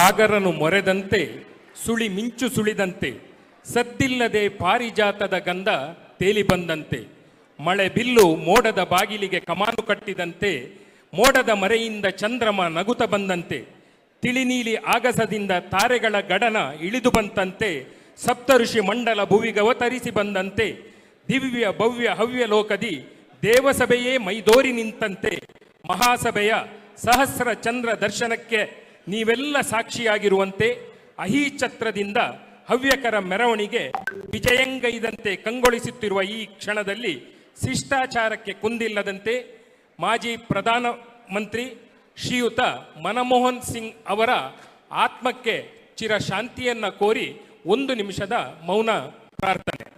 ಸಾಗರನು ಮೊರೆದಂತೆ, ಸುಳಿ ಮಿಂಚು ಸುಳಿದಂತೆ ಸದ್ದಿಲ್ಲದೆ ಪಾರಿಜಾತದ ಗಂಧ ತೇಲಿ ಬಂದಂತೆ, ಮಳೆ ಬಿಲ್ಲು ಮೋಡದ ಬಾಗಿಲಿಗೆ ಕಮಾನು ಕಟ್ಟಿದಂತೆ, ಮೋಡದ ಮರೆಯಿಂದ ಚಂದ್ರಮ ನಗುತ ಬಂದಂತೆ, ತಿಳಿನೀಲಿ ಆಗಸದಿಂದ ತಾರೆಗಳ ಗಡನ ಇಳಿದು ಬಂತಂತೆ, ಸಪ್ತಋಷಿ ಮಂಡಲ ಭುವಿಗವತರಿಸಿ ಬಂದಂತೆ, ದಿವ್ಯ ಭವ್ಯ ಹವ್ಯ ಲೋಕದಿ ದೇವಸಭೆಯೇ ಮೈದೋರಿ ನಿಂತಂತೆ, ಮಹಾಸಭೆಯ ಸಹಸ್ರ ಚಂದ್ರ ದರ್ಶನಕ್ಕೆ ನೀವೆಲ್ಲ ಸಾಕ್ಷಿಯಾಗಿರುವಂತೆ ಅಹಿಛತ್ರದಿಂದ ಹವ್ಯಕರ ಮೆರವಣಿಗೆ ವಿಜಯಂಗೈದಂತೆ ಕಂಗೊಳಿಸುತ್ತಿರುವ ಈ ಕ್ಷಣದಲ್ಲಿ ಶಿಷ್ಟಾಚಾರಕ್ಕೆ ಕುಂದಿಲ್ಲದಂತೆ ಮಾಜಿ ಪ್ರಧಾನ ಮಂತ್ರಿ ಶ್ರೀಯುತ ಮನಮೋಹನ್ ಸಿಂಗ್ ಅವರ ಆತ್ಮಕ್ಕೆ ಚಿರಶಾಂತಿಯನ್ನ ಕೋರಿ ಒಂದು ನಿಮಿಷದ ಮೌನ ಪ್ರಾರ್ಥನೆ.